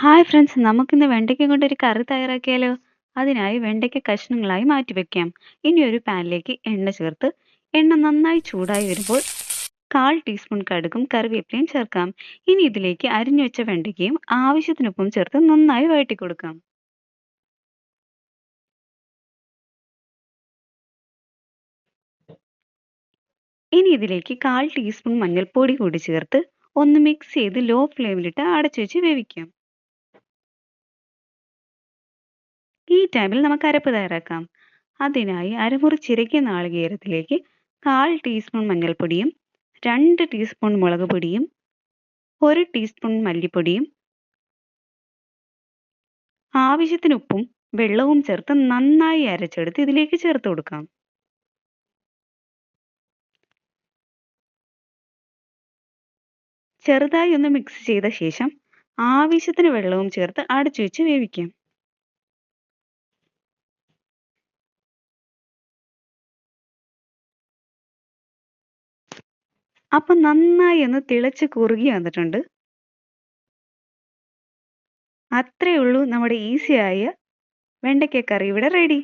Hi friends നമുക്കിന്ന് വെണ്ടയ്ക്ക കൊണ്ടൊരു കറി തയ്യാറാക്കിയാലോ? അതിനായി വെണ്ടയ്ക്ക കഷ്ണങ്ങളായി മാറ്റി വെക്കാം. ഇനി ഒരു പാനിലേക്ക് എണ്ണ ചേർത്ത് എണ്ണ നന്നായി ചൂടായി വരുമ്പോൾ കാൽ ടീസ്പൂൺ കടുകും കറിവേപ്പിലയും ചേർക്കാം. ഇനി ഇതിലേക്ക് അരിഞ്ഞു വെച്ച വെണ്ടയ്ക്കയും ആവശ്യത്തിനൊപ്പം ചേർത്ത് നന്നായി വഴറ്റി കൊടുക്കാം. ഇനി ഇതിലേക്ക് കാൽ ടീസ്പൂൺ മഞ്ഞൾപ്പൊടി കൂടി ചേർത്ത് ഒന്ന് മിക്സ് ചെയ്ത് ലോ ഫ്ലെയിമിലിട്ട് അടച്ചു വെച്ച് വേവിക്കാം. ടൈമിൽ നമുക്ക് അരപ്പ് തയ്യാറാക്കാം. അതിനായി അരമുറി ചിരകിയ നാളികേരത്തിലേക്ക് കാൽ ടീസ്പൂൺ മഞ്ഞൾപ്പൊടിയും രണ്ട് ടീസ്പൂൺ മുളക് പൊടിയും ഒരു ടീസ്പൂൺ മല്ലിപ്പൊടിയും ആവശ്യത്തിന് ഉപ്പും വെള്ളവും ചേർത്ത് നന്നായി അരച്ചെടുത്ത് ഇതിലേക്ക് ചേർത്ത് കൊടുക്കാം. ചെറുതായി ഒന്ന് മിക്സ് ചെയ്ത ശേഷം ആവശ്യത്തിന് വെള്ളവും ചേർത്ത് അടച്ചു വെച്ച് വേവിക്കാം. അപ്പം നന്നായി ഒന്ന് തിളച്ച് കുറുകി വന്നിട്ടുണ്ട്. അത്രയേ ഉള്ളൂ നമ്മുടെ ഈസിയായ വെണ്ടയ്ക്ക കറി ഇവിടെ റെഡി